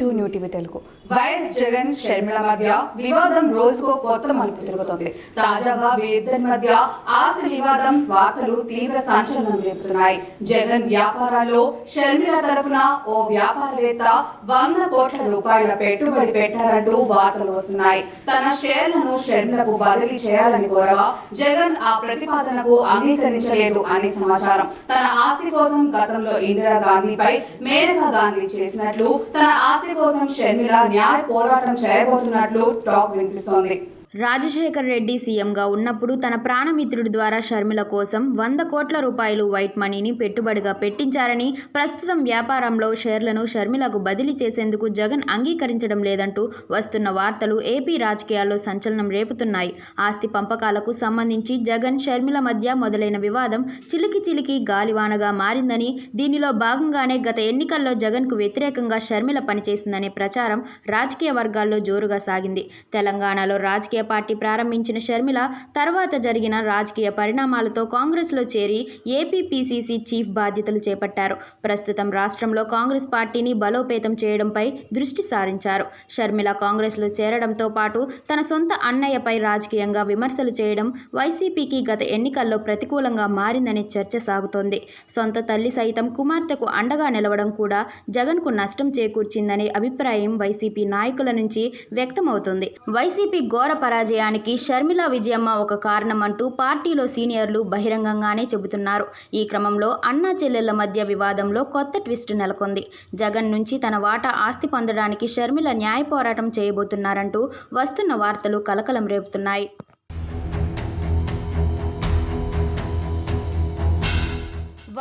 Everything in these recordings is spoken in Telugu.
To new TV Telugu. YS Jagan Sharmila మధ్య వివాదం రోజుకో కొత్త మలుపు తిరుగుతోంది. తాజాగా వీరిద్దరి మధ్య ఆస్తి వివాదం వార్తలు తీవ్ర సంచలనం రేపుతున్నాయి. జగన్ వ్యాపారాల్లో షర్మిల తరఫున ఓ వ్యాపారవేత్త వంద కోట్ల రూపాయల పెట్టుబడి పెట్టారంటూ వార్తలు వస్తున్నాయి. తన షేర్లను షర్మిలకు బదిలీ చేయాలని కోరగా జగన్ ఆ ప్రతిపాదనకు అంగీకరించలేదు అని సమాచారం. తన ఆస్తి కోసం గతంలో ఇందిరాగాంధీపై మేనకా గాంధీ చేసినట్లు తన ఆస్తి కోసం షర్మిల న్యాయ పోరాటం చేయబోతున్నట్లు టాక్ వినిపిస్తోంది. రాజశేఖర్ రెడ్డి సీఎంగా ఉన్నప్పుడు తన ప్రాణమిత్రుడి ద్వారా షర్మిల కోసం వంద కోట్ల రూపాయలు వైట్ మనీని పెట్టుబడిగా పెట్టించారని ప్రస్తుతం వ్యాపారంలో షేర్లను షర్మిలకు బదిలీ చేసేందుకు జగన్ అంగీకరించడం లేదంటూ వస్తున్న వార్తలు ఏపీ రాజకీయాల్లో సంచలనం రేపుతున్నాయి. ఆస్తి పంపకాలకు సంబంధించి జగన్ షర్మిల మధ్య మొదలైన వివాదం చిలికి చిలికి గాలివానగా మారిందని దీనిలో భాగంగానే గత ఎన్నికల్లో జగన్కు వ్యతిరేకంగా షర్మిల పనిచేసిందనే ప్రచారం రాజకీయ వర్గాల్లో జోరుగా సాగింది. తెలంగాణలో రాజకీయ పార్టీ ప్రారంభించిన షర్మిల తర్వాత జరిగిన రాజకీయ పరిణామాలతో కాంగ్రెస్లో చేరి ఏపీపీసీసీ చీఫ్ బాధ్యతలు చేపట్టారు. ప్రస్తుతం రాష్ట్రంలో కాంగ్రెస్ పార్టీని బలోపేతం చేయడంపై దృష్టి సారించారు. షర్మిల కాంగ్రెస్లో చేరడంతో పాటు తన సొంత అన్నయ్యపై రాజకీయంగా విమర్శలు చేయడం వైసీపీకి గత ఎన్నికల్లో ప్రతికూలంగా మారిందనే చర్చ సాగుతోంది. సొంత తల్లి సైతం కుమార్తెకు అండగా నిలవడం కూడా జగన్కు నష్టం చేకూర్చిందనే అభిప్రాయం వైసీపీ నాయకుల నుంచి వ్యక్తమవుతోంది. వైసీపీ ఘోర పరాజయానికి షర్మిల విజయమ్మ ఒక కారణమంటూ పార్టీలో సీనియర్లు బహిరంగంగానే చెబుతున్నారు. ఈ క్రమంలో అన్నా చెల్లెళ్ళ మధ్య వివాదంలో కొత్త ట్విస్ట్ నెలకొంది. జగన్ నుంచి తన వాటా ఆస్తి పొందడానికి షర్మిల న్యాయ పోరాటం చేయబోతున్నారంటూ వస్తున్న వార్తలు కలకలం రేపుతున్నాయి.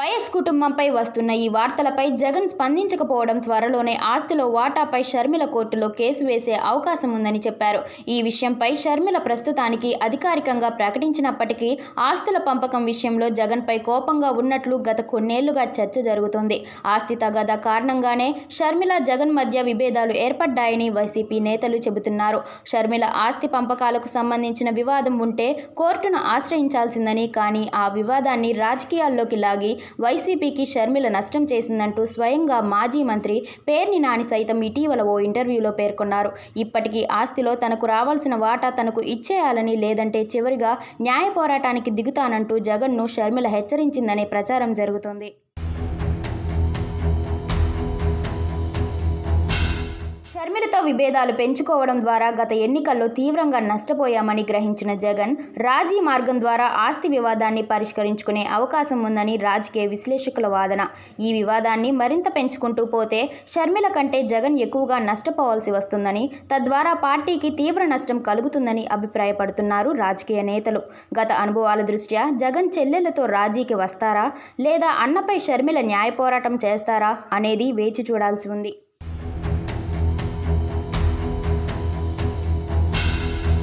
వైఎస్ కుటుంబంపై వస్తున్న ఈ వార్తలపై జగన్ స్పందించకపోవడం త్వరలోనే ఆస్తిలో వాటాపై షర్మిల కోర్టులో కేసు వేసే అవకాశం ఉందని చెప్పారు. ఈ విషయంపై షర్మిల ప్రస్తుతానికి అధికారికంగా ప్రకటించినప్పటికీ ఆస్తుల పంపకం విషయంలో జగన్పై కోపంగా ఉన్నట్లు గత కొన్నేళ్ళుగా చర్చ జరుగుతోంది. ఆస్తి తగాదా కారణంగానే షర్మిల జగన్ మధ్య విభేదాలు ఏర్పడ్డాయని వైసీపీ నేతలు చెబుతున్నారు. షర్మిల ఆస్తి పంపకాలకు సంబంధించిన వివాదం ఉంటే కోర్టును ఆశ్రయించాల్సిందని కానీ ఆ వివాదాన్ని రాజకీయాల్లోకి లాగి వైసీపీకి షర్మిల నష్టం చేసిందంటూ స్వయంగా మాజీ మంత్రి పేర్ని నాని సైతం ఇటీవల ఓ ఇంటర్వ్యూలో పేర్కొన్నారు. ఇప్పటికీ ఆస్తిలో తనకు రావాల్సిన వాటా తనకు ఇచ్చేయాలని లేదంటే చివరిగా న్యాయ పోరాటానికి దిగుతానంటూ జగన్ను షర్మిల హెచ్చరించిందనే ప్రచారం జరుగుతోంది. షర్మిలతో విభేదాలు పెంచుకోవడం ద్వారా గత ఎన్నికల్లో తీవ్రంగా నష్టపోయామని గ్రహించిన జగన్ రాజీ మార్గం ద్వారా ఆస్తి వివాదాన్ని పరిష్కరించుకునే అవకాశం ఉందని రాజకీయ విశ్లేషకుల వాదన. ఈ వివాదాన్ని మరింత పెంచుకుంటూ పోతే షర్మిల కంటే జగన్ ఎక్కువగా నష్టపోవాల్సి వస్తుందని తద్వారా పార్టీకి తీవ్ర నష్టం కలుగుతుందని అభిప్రాయపడుతున్నారు రాజకీయ నేతలు. గత అనుభవాల దృష్ట్యా జగన్ చెల్లెళ్ళతో రాజీకి వస్తారా? లేదా అన్నపై షర్మిల న్యాయ పోరాటం చేస్తారా? అనేది వేచి చూడాల్సి ఉంది.